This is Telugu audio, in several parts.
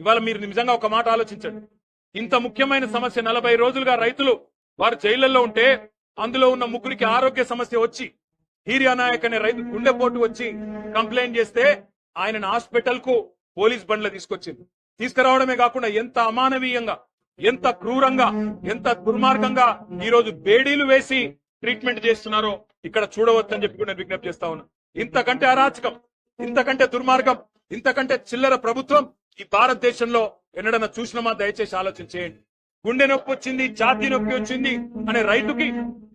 ఇవాళ మీరు నిజంగా ఒక మాట ఆలోచించండి. ఇంత ముఖ్యమైన సమస్య నలభై రోజులుగా రైతులు వారు జైళ్ళలో ఉంటే అందులో ఉన్న ముగ్గురికి ఆరోగ్య సమస్య వచ్చి హీరియా నాయక్ అనే రైతు గుండెపోటు వచ్చి కంప్లైంట్ చేస్తే ఆయనను హాస్పిటల్కు పోలీస్ బండ్ల తీసుకొచ్చింది. తీసుకురావడమే కాకుండా ఎంత అమానవీయంగా ఎంత క్రూరంగా ఎంత దుర్మార్గంగా ఈ రోజు బేడీలు వేసి ట్రీట్మెంట్ చేస్తున్నారో ఇక్కడ చూడవచ్చని చెప్పి నేను విజ్ఞప్తి చేస్తా ఉన్నా. ఇంతకంటే అరాచకం ఇంతకంటే దుర్మార్గం ఇంతకంటే చిల్లర ప్రభుత్వం ఈ భారతదేశంలో ఎన్నడన్నా చూసినామా దయచేసి ఆలోచన చేయండి గుండె నొప్పి వచ్చింది ఛాతీ నొప్పి వచ్చింది అనే రైతుకి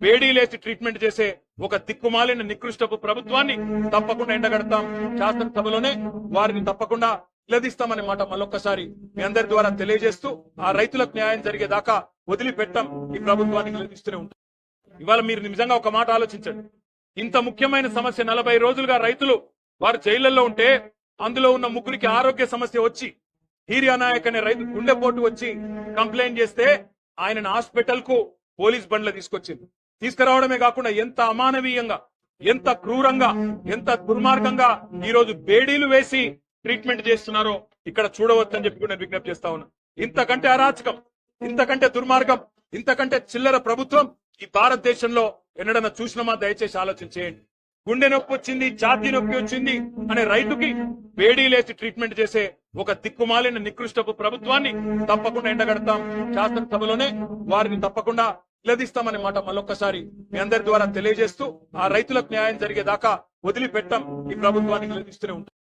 వేడీలేసి ట్రీట్మెంట్ చేసే ఒక దిక్కుమాలిన నికృష్టపు ప్రభుత్వాన్ని తప్పకుండా ఎండగడతాం. శాసనసభలోనే వారిని తప్పకుండా నిలదీస్తామనే మాట మళ్ళొక్కసారి మీ అందరి ద్వారా తెలియజేస్తూ ఆ రైతులకు న్యాయం జరిగేదాకా వదిలిపెట్టం ఈ ప్రభుత్వాన్ని నిలదీస్తూనే ఉంటాం. ఇవాళ మీరు నిజంగా ఒక మాట ఆలోచించండి. ఇంత ముఖ్యమైన సమస్య నలభై రోజులుగా రైతులు వారు జైళ్ళలో ఉంటే అందులో ఉన్న ముగ్గురికి ఆరోగ్య సమస్య వచ్చి హీరియా నాయక్ అనే రైతు గుండెపోటు వచ్చి కంప్లైంట్ చేస్తే ఆయనను హాస్పిటల్కు పోలీస్ బండ్ల తీసుకొచ్చింది. తీసుకురావడమే కాకుండా ఎంత అమానవీయంగా ఎంత క్రూరంగా ఎంత దుర్మార్గంగా ఈ రోజు బేడీలు వేసి ట్రీట్మెంట్ చేస్తున్నారో ఇక్కడ చూడవచ్చని చెప్పి నేను విజ్ఞప్తి చేస్తా ఉన్నా. ఇంతకంటే అరాచకం ఇంతకంటే దుర్మార్గం ఇంతకంటే చిల్లర ప్రభుత్వం ఈ భారతదేశంలో ఎన్నడన్నా చూసినామా దయచేసి ఆలోచన చేయండి. గుండె నొప్పి వచ్చింది ఛాతీ నొప్పి వచ్చింది అనే రైతుకి వేడీలేసి ట్రీట్మెంట్ చేసే ఒక దిక్కుమాలిన నికృష్టపు ప్రభుత్వాన్ని తప్పకుండా ఎండగడతాం. శాసనసభలోనే వారిని తప్పకుండా నిలదీస్తామనే మాట మళ్ళొక్కసారి మీ అందరి ద్వారా తెలియజేస్తూ ఆ రైతులకు న్యాయం జరిగేదాకా వదిలిపెట్టం. ఈ ప్రభుత్వాన్ని నిలదీస్తూనే ఉంటాం.